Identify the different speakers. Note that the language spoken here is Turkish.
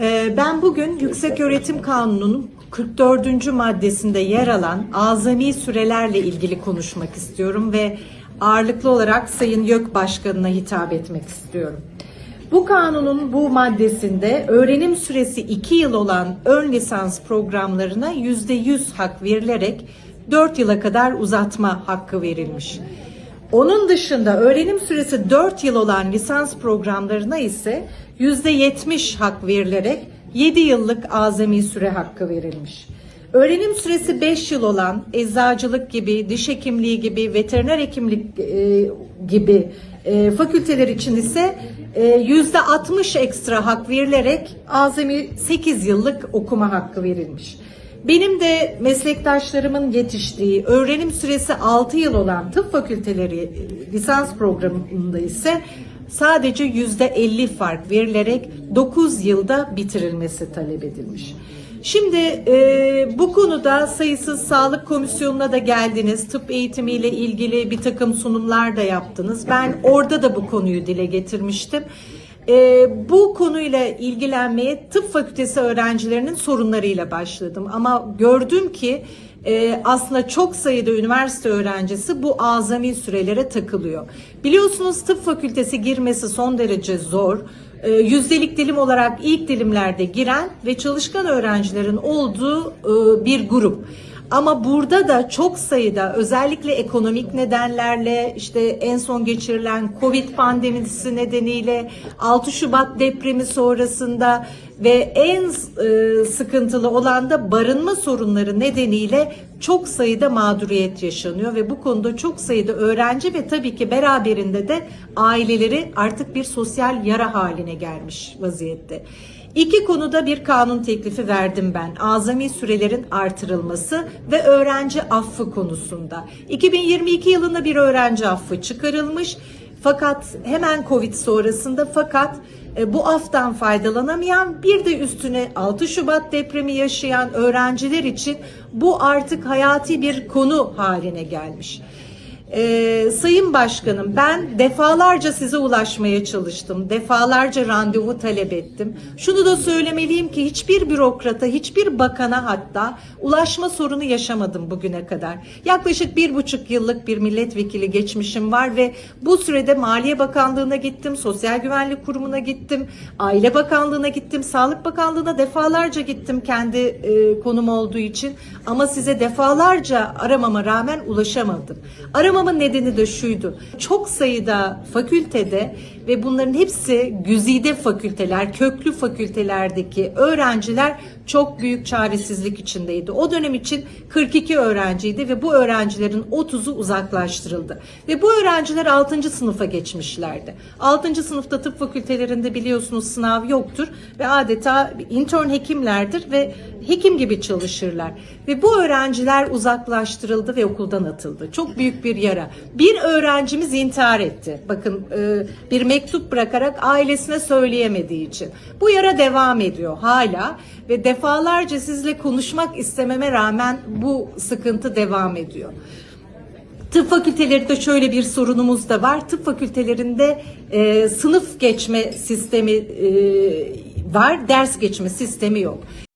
Speaker 1: Ee, Ben bugün Yükseköğretim Kanunu'nun 44. maddesinde yer alan azami sürelerle ilgili konuşmak istiyorum ve ağırlıklı olarak Sayın YÖK Başkanı'na hitap etmek istiyorum. Bu kanunun bu maddesinde öğrenim süresi 2 yıl olan ön lisans programlarına %100 hak verilerek 4 yıla kadar uzatma hakkı verilmiş. Onun dışında öğrenim süresi 4 yıl olan lisans programlarına ise %70 hak verilerek 7 yıllık azami süre hakkı verilmiş. Öğrenim süresi 5 yıl olan eczacılık gibi, diş hekimliği gibi, veteriner hekimlik e, gibi e, fakülteler için ise e, yüzde 60 ekstra hak verilerek azami 8 yıllık okuma hakkı verilmiş. Benim de meslektaşlarımın yetiştiği öğrenim süresi 6 yıl olan tıp fakülteleri lisans programında ise sadece yüzde 50 fark verilerek 9 yılda bitirilmesi talep edilmiş. Şimdi e, bu konuda sayısız sağlık komisyonuna da geldiniz. Tıp eğitimiyle ilgili bir takım sunumlar da yaptınız. Ben orada da bu konuyu dile getirmiştim. E, bu konuyla ilgilenmeye tıp fakültesi öğrencilerinin sorunlarıyla başladım. Ama gördüm ki e, aslında çok sayıda üniversite öğrencisi bu azami sürelere takılıyor. Biliyorsunuz tıp fakültesi girmesi son derece zor. E, yüzdelik dilim olarak ilk dilimlerde giren ve çalışkan öğrencilerin olduğu e, bir grup. Ama burada da çok sayıda özellikle ekonomik nedenlerle işte en son geçirilen Covid pandemisi nedeniyle 6 Şubat depremi sonrasında ve en e, sıkıntılı olan da barınma sorunları nedeniyle çok sayıda mağduriyet yaşanıyor ve bu konuda çok sayıda öğrenci ve tabii ki beraberinde de aileleri artık bir sosyal yara haline gelmiş vaziyette. İki konuda bir kanun teklifi verdim ben. Azami sürelerin artırılması ve öğrenci affı konusunda. 2022 yılında bir öğrenci affı çıkarılmış. Fakat hemen Covid sonrasında fakat e, bu aftan faydalanamayan bir de üstüne 6 Şubat depremi yaşayan öğrenciler için bu artık hayati bir konu haline gelmiş. Ee, Sayın Başkanım ben defalarca size ulaşmaya çalıştım. Defalarca randevu talep ettim. Şunu da söylemeliyim ki hiçbir bürokrata, hiçbir bakana hatta ulaşma sorunu yaşamadım bugüne kadar. Yaklaşık bir buçuk yıllık bir milletvekili geçmişim var ve bu sürede Maliye Bakanlığı'na gittim, Sosyal Güvenlik Kurumu'na gittim, Aile Bakanlığı'na gittim, Sağlık Bakanlığı'na defalarca gittim kendi e, konum olduğu için. Ama size defalarca aramama rağmen ulaşamadım. Aramamın nedeni de şuydu. Çok sayıda fakültede ve bunların hepsi güzide fakülteler, köklü fakültelerdeki öğrenciler çok büyük çaresizlik içindeydi. O dönem için 42 öğrenciydi ve bu öğrencilerin 30'u uzaklaştırıldı. Ve bu öğrenciler 6. sınıfa geçmişlerdi. 6. sınıfta tıp fakültelerinde biliyorsunuz sınav yoktur ve adeta intern hekimlerdir ve hekim gibi çalışırlar. Ve bu öğrenciler uzaklaştırıldı ve okuldan atıldı. Çok büyük bir yara. Bir öğrencimiz intihar etti. Bakın e, bir mektup bırakarak ailesine söyleyemediği için. Bu yara devam ediyor hala ve defalarca sizle konuşmak istememe rağmen bu sıkıntı devam ediyor. Tıp fakültelerinde şöyle bir sorunumuz da var. Tıp fakültelerinde e, sınıf geçme sistemi e, var, ders geçme sistemi yok.